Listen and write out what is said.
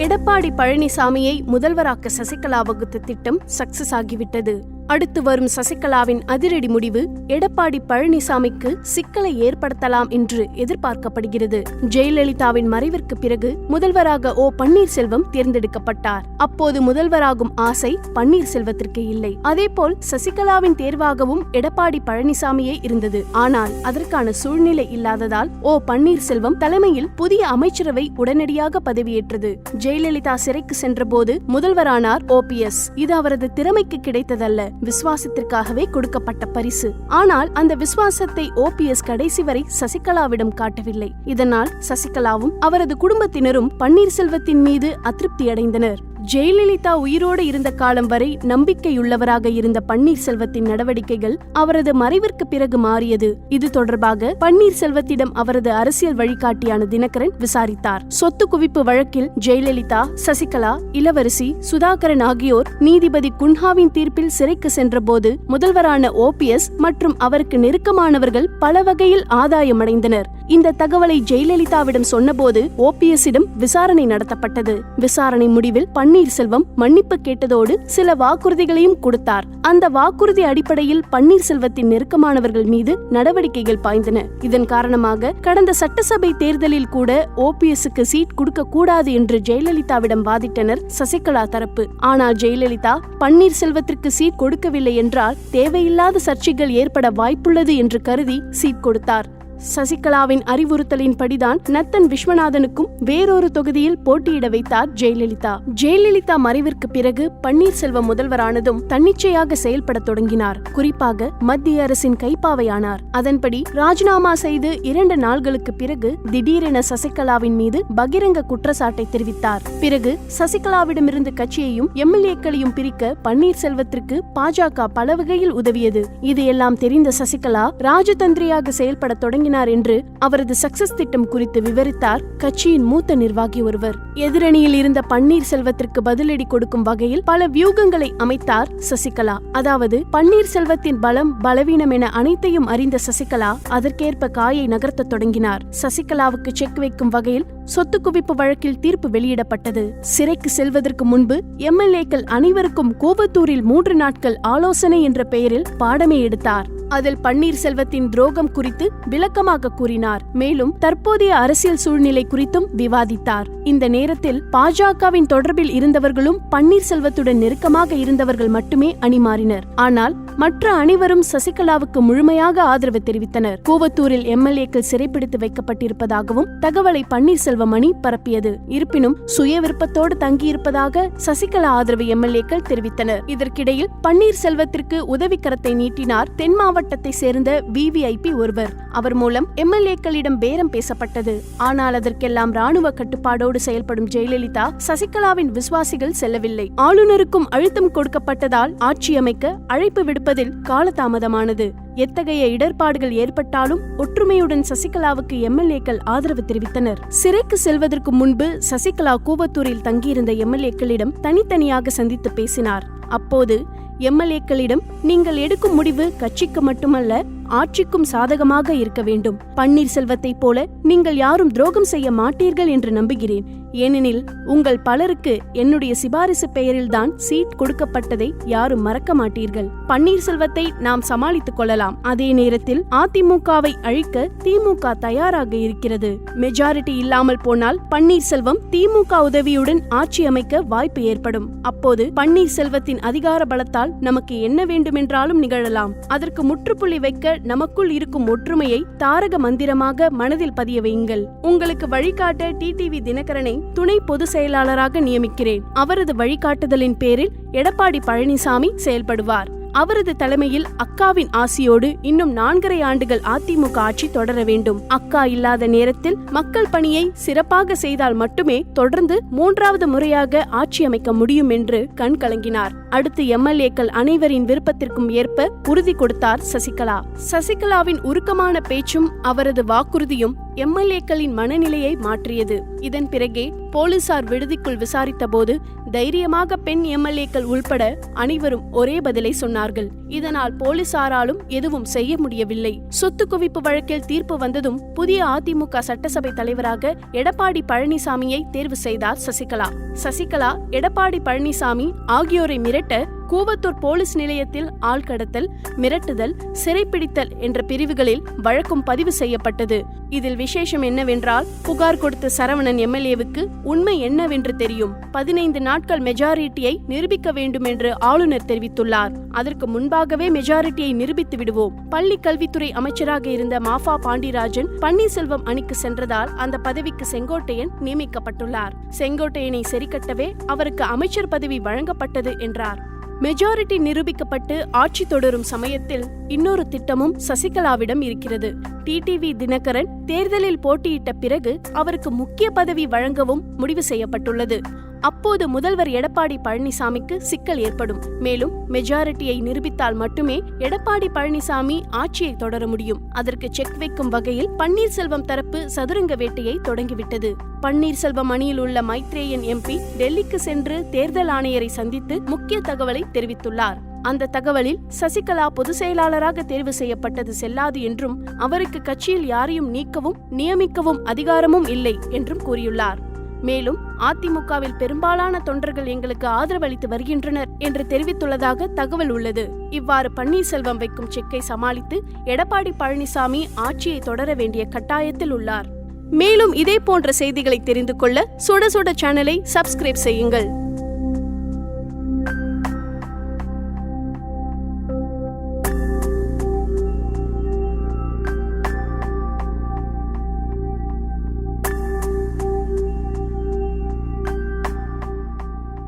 எடப்பாடி பழனிசாமியை முதல்வராக்க சசிகலா வகுத்த திட்டம் சக்சஸ் ஆகிவிட்டது. அடுத்து வரும் சசிகலாவின் அதிரடி முடிவு எடப்பாடி பழனிசாமிக்கு சிக்கலை ஏற்படுத்தலாம் என்று எதிர்பார்க்கப்படுகிறது. ஜெயலலிதாவின் மறைவிற்கு பிறகு முதல்வராக ஓ பன்னீர்செல்வம் தேர்ந்தெடுக்கப்பட்டார். அப்போது முதல்வராகும் ஆசை பன்னீர்செல்வத்திற்கு இல்லை. அதேபோல் சசிகலாவின் தேர்வாகவும் எடப்பாடி பழனிசாமியே இருந்தது. ஆனால் அதற்கான சூழ்நிலை இல்லாததால் ஓ பன்னீர்செல்வம் தலைமையில் புதிய அமைச்சரவை உடனடியாக பதவியேற்றது. ஜெயலலிதா சிறைக்கு சென்றபோது முதல்வரானார் ஓபிஎஸ் இது அவரது திறமைக்கு கிடைத்ததல்ல. விசுவாசத்திற்காகவே கொடுக்கப்பட்ட பரிசு. ஆனால் அந்த விசுவாசத்தை ஓபிஎஸ் கடைசி வரை சசிகலாவிடம் காட்டவில்லை. இதனால் சசிகலாவும் அவரது குடும்பத்தினரும் பன்னீர்செல்வத்தின் மீது அதிருப்தி அடைந்தனர் ஜெயலலிதா உயிரோடு இருந்த காலம் வரை நம்பிக்கையுள்ளவராக இருந்த பன்னீர்செல்வத்தின் நடவடிக்கைகள் அவரது மறைவிற்கு பிறகு மாறியது. இது தொடர்பாக பன்னீர்செல்வத்திடம் அவரது அரசியல் வழிகாட்டியான தினகரன் விசாரித்தார். சொத்து குவிப்பு வழக்கில் ஜெயலலிதா சசிகலா இளவரசி சுதாகரன் ஆகியோர் நீதிபதி குன்ஹாவின் தீர்ப்பில் சிறைக்கு சென்றபோது முதல்வரான ஓபிஎஸ் மற்றும் அவருக்கு நெருக்கமானவர்கள் பல வகையில் ஆதாயமடைந்தனர். இந்த தகவலை ஜெயலலிதாவிடம் சொன்னபோது ஓபிஎஸ்ஸிடம் விசாரணை நடத்தப்பட்டது. விசாரணை முடிவில் பன்னீர்செல்வம் மன்னிப்பு கேட்டதோடு சில வாக்குறுதிகளையும் கொடுத்தார். அந்த வாக்குறுதி அடிப்படையில் பன்னீர்செல்வத்தின் நெருக்கமானவர்கள் மீது நடவடிக்கைகள் பாய்ந்தன. இதன் காரணமாக கடந்த சட்டசபை தேர்தலில் கூட ஓபிஎஸ்க்கு சீட் கொடுக்க கூடாது என்று ஜெயலலிதாவிடம் வாதிட்டனர் சசிகலா தரப்பு. ஆனால் ஜெயலலிதா பன்னீர்செல்வத்திற்கு சீட் கொடுக்கவில்லை என்றால் தேவையில்லாத சர்ச்சைகள் ஏற்பட வாய்ப்புள்ளது என்று கருதி சீட் கொடுத்தார். சசிகலாவின் அறிவுறுத்தலின்படிதான் நத்தன் விஸ்வநாதனுக்கும் வேறொரு தொகுதியில் போட்டியிட வைத்தார் ஜெயலலிதா. ஜெயலலிதா மறைவிற்கு பிறகு பன்னீர்செல்வம் முதல்வரானதும் தன்னிச்சையாக செயல்பட தொடங்கினார். குறிப்பாக மத்திய அரசின் கைப்பாவையானார். அதன்படி ராஜினாமா செய்து இரண்டு நாள்களுக்கு பிறகு திடீரென சசிகலாவின் மீது பகிரங்க குற்றச்சாட்டை தெரிவித்தார். பிறகு சசிகலாவிடமிருந்து கட்சியையும் எம்எல்ஏக்களையும் பிரிக்க பன்னீர்செல்வத்திற்கு பாஜக பல வகையில் உதவியது. இது எல்லாம் தெரிந்த சசிகலா ராஜதந்திரியாக செயல்பட தொடங்கி தொடங்கினார் என்று அவரது சக்சஸ் திட்டம் குறித்து விவரித்தார். கட்சியின் மூத்த நிர்வாகி ஒருவர். எதிரணியில் இருந்த பன்னீர் செல்வத்திற்கு பதிலடி கொடுக்கும் வகையில் பல வியூகங்களை அமைத்தார் சசிகலா. அதாவது பன்னீர் செல்வத்தின் பலம் பலவீனம் என அனைத்தையும் அறிந்த சசிகலா அதற்கேற்ப காயை நகர்த்த தொடங்கினார். சசிகலாவுக்கு செக் வைக்கும் வகையில் சொத்து குவிப்பு வழக்கில் தீர்ப்பு வெளியிடப்பட்டது. சிறைக்கு செல்வதற்கு முன்பு எம்எல்ஏக்கள் அனைவருக்கும் கோபத்தூரில் மூன்று நாட்கள் ஆலோசனை என்ற பெயரில் பாடமே எடுத்தார். அதில் பன்னீர்செல்வத்தின் துரோகம் குறித்து விளக்கமாக கூறினார். மேலும் தற்போதைய அரசியல் சூழ்நிலை குறித்தும் விவாதித்தார். இந்த நேரத்தில் பாஜகவின் தொடர்பில் இருந்தவர்களும் பன்னீர்செல்வத்துடன் நெருக்கமாக இருந்தவர்கள் மட்டுமே அணிமாறினர். ஆனால் மற்ற அனைவரும் சசிகலாவுக்கு முழுமையாக ஆதரவு தெரிவித்தனர். கூவத்தூரில் எம்எல்ஏக்கள் சிறைப்பிடித்து வைக்கப்பட்டிருப்பதாகவும் தகவலை பன்னீர்செல்வம் அணி பரப்பியது. இருப்பினும் சுய விருப்பத்தோடு தங்கியிருப்பதாக சசிகலா ஆதரவு எம்எல்ஏக்கள் தெரிவித்தனர். இதற்கிடையில் பன்னீர்செல்வத்திற்கு உதவிக்கரத்தை நீட்டினார் தென் மாவட்டத்தை சேர்ந்த விவிஐபி ஒருவர். அவர் மூலம் எம்எல்ஏக்களிடம் பேரம் பேசப்பட்டது. ஆனால் அதற்கெல்லாம் ராணுவ கட்டுப்பாடோடு செயல்படும் ஜெயலலிதா சசிகலாவின் விசுவாசிகள் செல்லவில்லை. ஆளுநருக்கும் அழுத்தம் கொடுக்கப்பட்டதால் ஆட்சி அமைக்க அழைப்பு விடுப்பதில் காலதாமதமானது. எத்தகைய இடர்பாடுகள் ஏற்பட்டாலும் ஒற்றுமையுடன் சசிகலாவுக்கு எம்எல்ஏக்கள் ஆதரவு தெரிவித்தனர். சிறைக்கு செல்வதற்கு முன்பு சசிகலா கூவத்தூரில் தங்கியிருந்த எம்எல்ஏக்களிடம் தனித்தனியாக சந்தித்து பேசினார். அப்போது எம்எல்ஏக்களிடம் நீங்கள் எடுக்கும் முடிவு கட்சிக்கு மட்டுமல்ல ஆட்சிக்கும் சாதகமாக இருக்க வேண்டும். பன்னீர்செல்வத்தைப் போல நீங்கள் யாரும் துரோகம் செய்ய மாட்டீர்கள் என்று நம்புகிறேன். ஏனெனில் உங்கள் பலருக்கு என்னுடைய சிபாரிசு பெயரில்தான் சீட் கொடுக்கப்பட்டதை யாரும் மறக்க மாட்டீர்கள். பன்னீர்செல்வத்தை நாம் சமாளித்துக் கொள்ளலாம். அதே நேரத்தில் அதிமுகவை அழிக்க திமுக தயாராக இருக்கிறது. மெஜாரிட்டி இல்லாமல் போனால் பன்னீர்செல்வம் திமுக உதவியுடன் ஆட்சி அமைக்க வாய்ப்பு ஏற்படும். அப்போது பன்னீர்செல்வத்தின் அதிகார பலத்தால் நமக்கு என்ன வேண்டுமென்றாலும் நிகழலாம். அதற்கு முற்றுப்புள்ளி வைக்க நமக்குள் இருக்கும் ஒற்றுமையை தாரக மந்திரமாக மனதில் பதிய வையுங்கள். உங்களுக்கு வழிகாட்ட டிடிவி தினகரனை துணை பொதுச் செயலாளராக நியமிக்கிறேன். அவரது வழிகாட்டுதலின் பேரில் எடப்பாடி பழனிசாமி செயல்படுவார். அவரது தலைமையில் அக்காவின் ஆசியோடு இன்னும் நான்கரை ஆண்டுகள் அதிமுக ஆட்சி தொடர வேண்டும். அக்கா இல்லாத நேரத்தில் மக்கள் பணியை சிறப்பாக செய்தால் மட்டுமே தொடர்ந்து மூன்றாவது முறையாக ஆட்சி அமைக்க முடியும் என்று கண் கலங்கினார். அடுத்து எம்எல்ஏக்கள் அனைவரின் விருப்பத்திற்கும் ஏற்ப உறுதி கொடுத்தார் சசிகலா. சசிகலாவின் உருக்கமான பேச்சும் அவரது வாக்குறுதியும் எம்எல்ஏக்களின் மனநிலையை மாற்றியது. இதன் பிறகே போலீசார் விடுதிக்குள் விசாரித்தபோது தைரியமாக பெண் எம்எல்ஏக்கள் உள்பட அனைவரும் ஒரே பதிலை சொன்னார்கள். இதனால் போலீசாராலும் எதுவும் செய்ய முடியவில்லை. சொத்து குவிப்பு வழக்கில் தீர்ப்பு வந்ததும் புதிய அதிமுக சட்டசபை தலைவராக எடப்பாடி பழனிசாமியை தேர்வு செய்தார் சசிகலா. சசிகலா எடப்பாடி பழனிசாமி ஆகியோரை மிரட்ட கூவத்தூர் போலீஸ் நிலையத்தில் ஆள்கடத்தல் மிரட்டுதல் சிறைப்பிடித்தல் என்ற பிரிவுகளில் வழக்கும் பதிவு செய்யப்பட்டது. இதில் விசேஷம் என்னவென்றால் புகார் கொடுத்த சரவணன் எம்எல்ஏவுக்கு உண்மை என்னவென்று தெரியும். பதினைந்து நாட்கள் மெஜாரிட்டியை நிரூபிக்க வேண்டும் என்று ஆளுநர் தெரிவித்துள்ளார். அதற்கு முன்பாகவே மெஜாரிட்டியை நிரூபித்து விடுவோம். பள்ளி கல்வித்துறை அமைச்சராக இருந்த மாஃபா பாண்டிராஜன் பன்னீர்செல்வம் அணிக்கு சென்றதால் அந்த பதவிக்கு செங்கோட்டையன் நியமிக்கப்பட்டுள்ளார். செங்கோட்டையனை சரிக்கட்டவே அவருக்கு அமைச்சர் பதவி வழங்கப்பட்டது என்றார். மெஜாரிட்டி நிரூபிக்கப்பட்டு ஆட்சி தொடரும் சமயத்தில் இன்னொரு திட்டமும் சசிகலாவிடம் இருக்கிறது. டிடிவி தினகரன் தேர்தலில் போட்டியிட்ட பிறகு அவருக்கு முக்கிய பதவி வழங்கவும் முடிவு செய்யப்பட்டுள்ளது. அப்போது முதல்வர் எடப்பாடி பழனிசாமிக்கு சிக்கல் ஏற்படும். மேலும் மெஜாரிட்டியை நிரூபித்தால் மட்டுமே எடப்பாடி பழனிசாமி ஆட்சியை தொடர முடியும். அதற்கு செக் வைக்கும் வகையில் பன்னீர்செல்வம் தரப்பு சதுரங்க வேட்டையை தொடங்கிவிட்டது. பன்னீர்செல்வம் அணியில் உள்ள மைத்ரேயன் எம்பி டெல்லிக்கு சென்று தேர்தல் ஆணையரை சந்தித்து முக்கிய தகவலை தெரிவித்துள்ளார். அந்த தகவலில் சசிகலா பொதுச் செயலாளராக தேர்வு செய்யப்பட்டது செல்லாது என்றும் அவருக்கு கட்சியில் யாரையும் நீக்கவும் நியமிக்கவும் அதிகாரமும் இல்லை என்றும் கூறியுள்ளார். மேலும் அதிமுகவில் பெரும்பாலான தொண்டர்கள் எங்களுக்கு ஆதரவளித்து வருகின்றனர் என்று தெரிவித்துள்ளதாக தகவல் உள்ளது. இவ்வாறு பன்னீர்செல்வம் வைக்கும் செக்கை சமாளித்து எடப்பாடி பழனிசாமி ஆட்சியை தொடர வேண்டிய கட்டாயத்தில் உள்ளார். மேலும் இதே போன்ற செய்திகளை தெரிந்து கொள்ள சுட சுட சேனலை சப்ஸ்கிரைப் செய்யுங்கள்.